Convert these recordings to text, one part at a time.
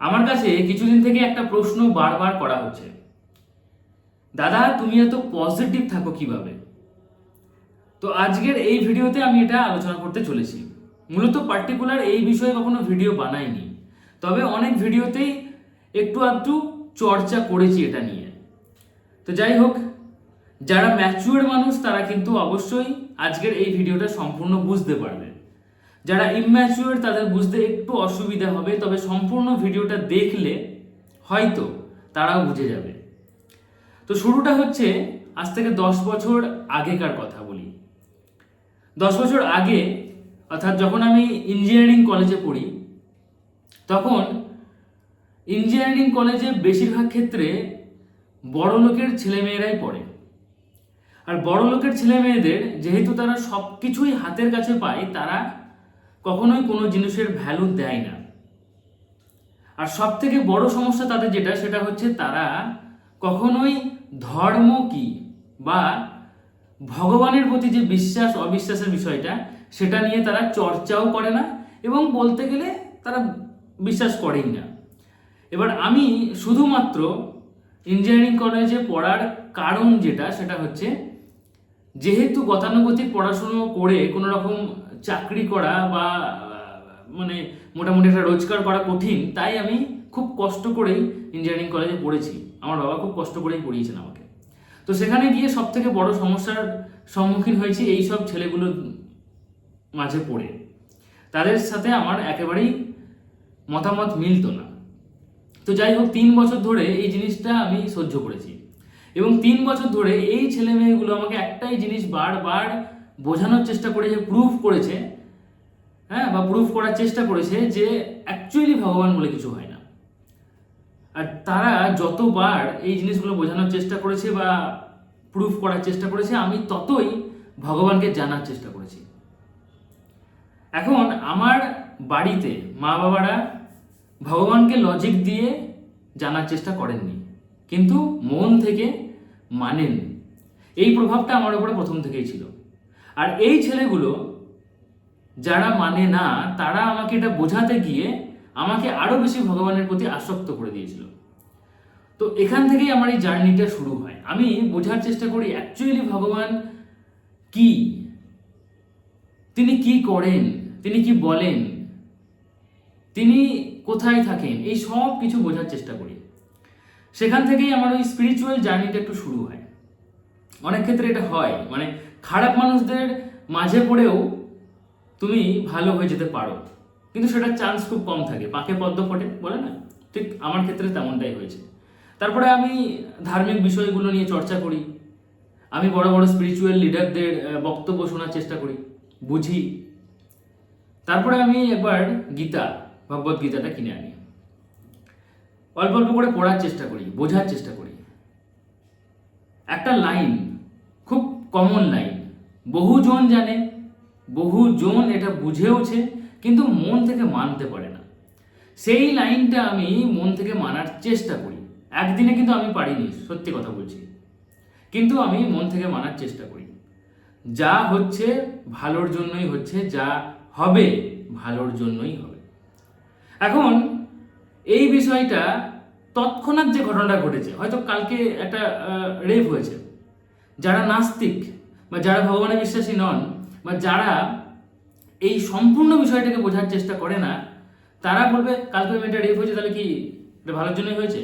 আমার কাছে কিছুদিন থেকে একটা প্রশ্ন বারবার করা হচ্ছে। দাদা, তুমি এত পজিটিভ থাকো কীভাবে? তো আজকের এই ভিডিওতে আমি এটা আলোচনা করতে চলেছি। মূলত পার্টিকুলার এই বিষয়ে কখনো ভিডিও বানাইনি। তবে অনেক ভিডিওতেই একটু আধটু চর্চা করেছি এটা নিয়ে। তো যাই হোক, যারা ম্যাচুয়ার মানুষ তারা কিন্তু অবশ্যই আজকের এই ভিডিওটা সম্পূর্ণ বুঝতে পারবে। যারা ইম্যাচিওর তাদের বুঝতে একটু অসুবিধা হবে, তবে সম্পূর্ণ ভিডিওটা দেখলে হয়তো তারাও বুঝে যাবে। তো শুরুটা হচ্ছে আজ থেকে দশ বছর আগেকার কথা বলি। দশ বছর আগে, অর্থাৎ যখন আমি ইঞ্জিনিয়ারিং কলেজে পড়ি, তখন ইঞ্জিনিয়ারিং কলেজে বেশিরভাগ ক্ষেত্রে বড় লোকের ছেলেমেয়েরাই পড়ে। আর বড় লোকের ছেলে মেয়েদের যেহেতু তারা সব কিছুই হাতের কাছে পায়, তারা কখনোই কোনো জিনিসের ভ্যালু দেয় না। আর সব থেকে বড় সমস্যা তাদের যেটা, সেটা হচ্ছে তারা কখনোই ধর্ম কি বা ভগবানের প্রতি যে বিশ্বাস, অবিশ্বাসের বিষয়টা, সেটা নিয়ে তারা চর্চাও করে না এবং বলতে গেলে তারা বিশ্বাস করেই না। এবার আমি শুধুমাত্র ইঞ্জিনিয়ারিং কলেজে পড়ার কারণ যেটা, সেটা হচ্ছে যেহেতু গতানুগতিক পড়াশুনো করে কোনো রকম চাকরি করা বা মানে মোটামুটি একটা রোজগার করা কঠিন, তাই আমি খুব কষ্ট করেই ইঞ্জিনিয়ারিং কলেজে পড়েছি। আমার বাবা খুব কষ্ট করেই পড়িয়েছেন আমাকে। তো সেখানে গিয়ে সব থেকে বড় সমস্যার সম্মুখীন হয়েছি এই সব ছেলেগুলোর মাঝে পড়ে। তাদের সাথে আমার একেবারেই মতামত মিলতো না। তো যাই হোক, তিন বছর ধরে এই জিনিসটা আমি সহ্য করেছি। এবং তিন বছর ধরে এই ছেলে মেয়েগুলো আমাকে একটাই জিনিস বারবার বোঝানোর চেষ্টা করেছে প্রুফ করেছে হ্যাঁ বা প্রুফ করার চেষ্টা করেছে যে অ্যাকচুয়ালি ভগবান বলে কিছু হয় না। আর তারা যতবার এই জিনিসগুলো বোঝানোর চেষ্টা করেছে বা প্রুফ করার চেষ্টা করেছে, আমি ততই ভগবানকে জানার চেষ্টা করেছি। এখন আমার বাড়িতে মা বাবারা ভগবানকে লজিক দিয়ে জানার চেষ্টা করেননি, কিন্তু মন থেকে মানেন। এই প্রভাবটা আমার উপরে প্রথম থেকেই ছিল। আর এই ছেলেগুলো যারা মানে না, তারা আমাকে এটা বোঝাতে গিয়ে আমাকে আরও বেশি ভগবানের প্রতি আসক্ত করে দিয়েছিল। তো এখান থেকেই আমার এই জার্নিটা শুরু হয়। আমি বোঝার চেষ্টা করি অ্যাকচুয়ালি ভগবান কি? তিনি কি করেন? তিনি কি বলেন? তিনি কোথায় থাকেন? এই সব কিছু বোঝার চেষ্টা করি। সেখান থেকেই আমার ওই স্পিরিচুয়াল জার্নিটা একটু শুরু হয়। অনেক ক্ষেত্রে এটা হয়। মানে খারাপ মানুষদের মাঝে পড়েও তুমি ভালো হয়ে যেতে পারো। কিন্তু সেটার চান্স খুব কম থাকে। পাকে পদ্ম ফোটে, বলে না? ঠিক আমার ক্ষেত্রে তেমনটাই হয়েছে। তারপরে আমি ধার্মিক বিষয়গুলো নিয়ে চর্চা করি। আমি বড় বড় স্পিরিচুয়াল লিডারদের বক্তব্য শোনার চেষ্টা করি। বুঝি। তারপরে আমি একবার গীতা, ভগবত গীতাটা কিনে আনি। অল্প অল্প করে পড়ার চেষ্টা করি, বোঝার চেষ্টা করি। একটা লাইন খুব কমন লাইন বহুজন জানে, বহুজন এটা বুঝেওছে, কিন্তু মন থেকে মানতে পারে না। সেই লাইনটা আমি মন থেকে মানার চেষ্টা করি। একদিনে কিন্তু আমি পারিনি, সত্যি কথা বলছি। কিন্তু আমি মন থেকে মানার চেষ্টা করি। যা হচ্ছে ভালোর জন্যই হচ্ছে, যা হবে ভালোর জন্যই হবে। এখন এই বিষয়টা তৎক্ষণাৎ যে ঘটনাটা ঘটেছে, হয়তো কালকে একটা রেপ হয়েছে। যারা নাস্তিক বা যারা ভগবানে বিশ্বাসী নন বা যারা এই সম্পূর্ণ বিষয়টাকে বোঝার চেষ্টা করে না, তারা বলবে, কালকে মেয়েটা রেপ হয়েছে, তাহলে কি এটা ভালোর জন্যই হয়েছে?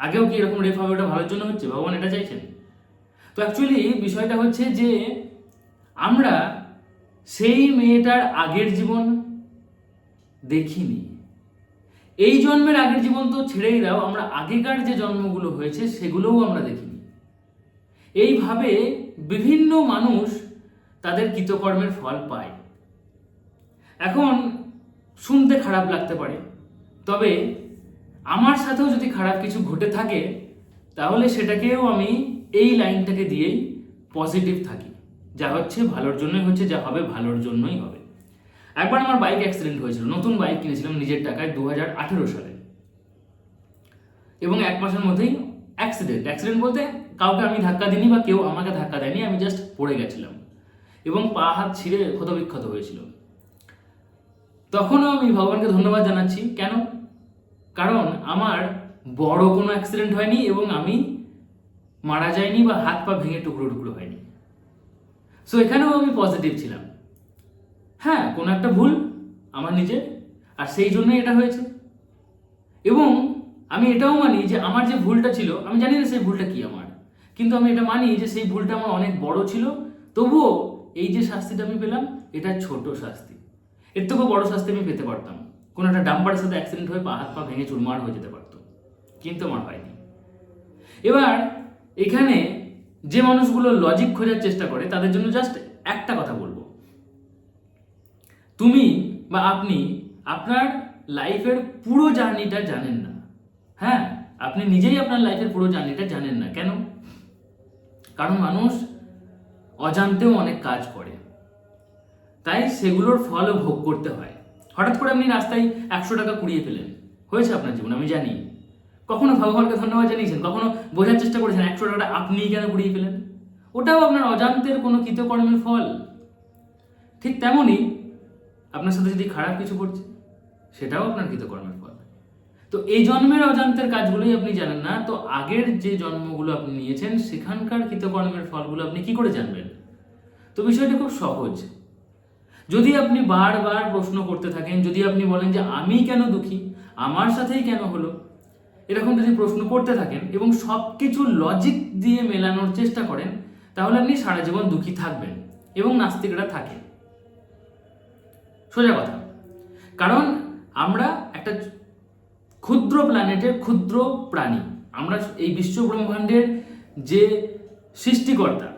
আগেও কি এরকম রেপ হবে, ওটা ভালোর জন্য হচ্ছে? ভগবান এটা চাইছেন। তো অ্যাকচুয়ালি বিষয়টা হচ্ছে যে, আমরা সেই মেয়েটার আগের জীবন দেখিনি। এই জন্মের আগের জীবন তো ছেড়েই দাও, আমরা আগেকার যে জন্মগুলো হয়েছে, সেগুলোও আমরা দেখিনি। এইভাবে বিভিন্ন মানুষ তাদের কৃতকর্মের ফল পায়। এখন শুনতে খারাপ লাগতে পারে, তবে আমার সাথেও যদি খারাপ কিছু ঘটে থাকে, তাহলে সেটাকেও আমি এই লাইনটাকে দিয়েই পজিটিভ থাকি। যা হচ্ছে ভালোর জন্যই হচ্ছে, যা হবে ভালোর জন্যই হবে। একবার আমার বাইক অ্যাক্সিডেন্ট হয়েছিল, নতুন বাইক কিনেছিলাম নিজের টাকায় দু হাজার আঠেরো সালে। এবং এক মাসের মধ্যেই অ্যাক্সিডেন্ট অ্যাক্সিডেন্ট বলতে কাউকে আমি ধাক্কা দিইনি বা কেউ আমাকে ধাক্কা দেয়নি, আমি জাস্ট পড়ে গেছিলাম। এবং পা হাত ছিঁড়ে ক্ষতবিক্ষত হয়েছিল। তখনও আমি ভগবানকে ধন্যবাদ জানাচ্ছি। কেন? কারণ আমার বড় কোনো অ্যাক্সিডেন্ট হয়নি এবং আমি মারা যায়নি বা হাত পা ভেঙে টুকরো টুকরো হয়নি। সো এখানেও আমি পজিটিভ ছিলাম। হ্যাঁ কোনো একটা ভুল আমার নিজের, আর সেই জন্যই এটা হয়েছে। এবং আমি এটাও মানি যে আমার যে ভুলটা ছিল, আমি জানি না সেই ভুলটা কি আমার। কিন্তু আমি এটা মানি যে সেই ভুলটা আমার অনেক বড় ছিল। তবুও এই যে শাস্তিটা আমি পেলাম, এটা ছোট শাস্তি। এর থেকেও বড় শাস্তি আমি পেতে পারতাম। কোনো একটা ডাম্পারের সাথে অ্যাক্সিডেন্ট হয়ে পা, হাত, পা ভেঙে চুরমার হয়ে যেতে পারতো কিন্তু আমার হয়নি। এবার এখানে যে মানুষগুলো লজিক খোঁজার চেষ্টা করে, তাদের জন্য জাস্ট একটা কথা বলব। তুমি বা আপনি আপনার লাইফের পুরো জার্নিটা জানেন না। হ্যাঁ আপনি নিজেই আপনার লাইফের পুরো জার্নিটা জানেন না। কেন? কারণ মানুষ অজান্তেও অনেক কাজ করে। তাই সেগুলোর ফলও ভোগ করতে হয়। হঠাৎ করে আপনি রাস্তায় একশো টাকা কুড়িয়ে ফেলেন হয়েছে আপনার জীবন? আমি জানি। কখনো ভগবানকে ধন্যবাদ জানিয়েছেন? কখনো বোঝার চেষ্টা করেছেন, একশো টাকাটা আপনি কেন কুড়িয়ে ফেলেন ওটাও আপনার অজান্তের কোনো কৃতকর্মের ফল। ঠিক তেমনই আপনার সাথে যদি খারাপ কিছু করছে সেটাও আপনার কৃতকর্মের তো এই জন্মের অজান্তের কাজগুলোই আপনি জানেন না। তো আগের যে জন্মগুলো আপনি নিয়েছেন, সেখানকার কৃতকর্মের ফলগুলো আপনি কি করে জানবেন? তো বিষয়টি খুব সহজ। যদি আপনি বারবার প্রশ্ন করতে থাকেন, যদি আপনি বলেন যে, আমি কেন দুঃখী? আমার সাথেই কেন হলো? এরকম যদি প্রশ্ন করতে থাকেন এবং সব কিছু লজিক দিয়ে মেলানোর চেষ্টা করেন, তাহলে আপনি সারা জীবন দুঃখী থাকবেন এবং নাস্তিকরা থাকে সোজা কথা। কারণ আমরা একটা ক্ষুদ্র প্ল্যানেটের ক্ষুদ্র প্রাণী। আমরা এই বিশ্ব ব্রহ্মাণ্ডের যে সৃষ্টিকর্তা,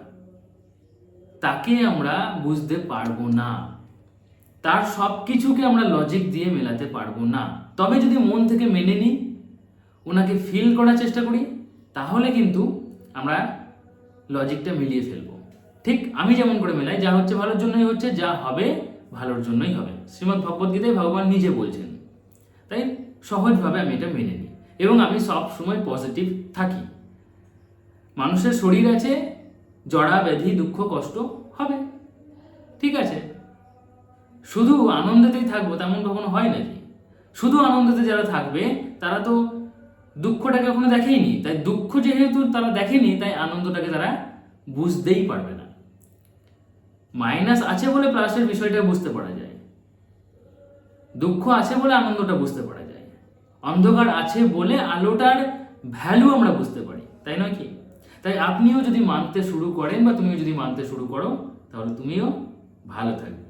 তাকে আমরা বুঝতে পারব না। তার সব কিছুকে আমরা লজিক দিয়ে মেলাতে পারব না। তবে যদি মন থেকে মেনে নিই, ওনাকে ফিল করার চেষ্টা করি, তাহলে কিন্তু আমরা লজিকটা মিলিয়ে ফেলব। ঠিক আমি যেমন করে মেলাই, যা হচ্ছে ভালোর জন্যই হচ্ছে, যা হবে ভালোর জন্যই হবে। শ্রীমদ্ ভগবদ্গীতায় ভগবান নিজে বলছেন। তাই সহজভাবে আমি এটা মেনে নিই এবং আমি সব সময় পজিটিভ থাকি। মানুষের শরীর আছে জড়া ব্যাধি, দুঃখ, কষ্ট, হবে। ঠিক আছে? শুধু আনন্দেতেই থাকব, তেমন কখনো হয় নাকি? শুধু আনন্দতে যারা থাকবে, তারা তো দুঃখটাকে কখনো দেখেইনি। তাই দুঃখ যেহেতু তারা দেখেনি, তাই আনন্দটাকে তারা বুঝতেই পারবে না। মাইনাস আছে বলে প্লাসের বিষয়টা বুঝতে পারা যায়। দুঃখ আছে বলে আনন্দটা বুঝতে পারা যায়। অন্ধকার আছে বলে আলোটার ভ্যালু আমরা বুঝতে পারি, তাই নয় কি? তাই আপনিও যদি মানতে শুরু করেন বা তুমিও যদি মানতে শুরু করো, তাহলে তুমিও ভালো থাকবে।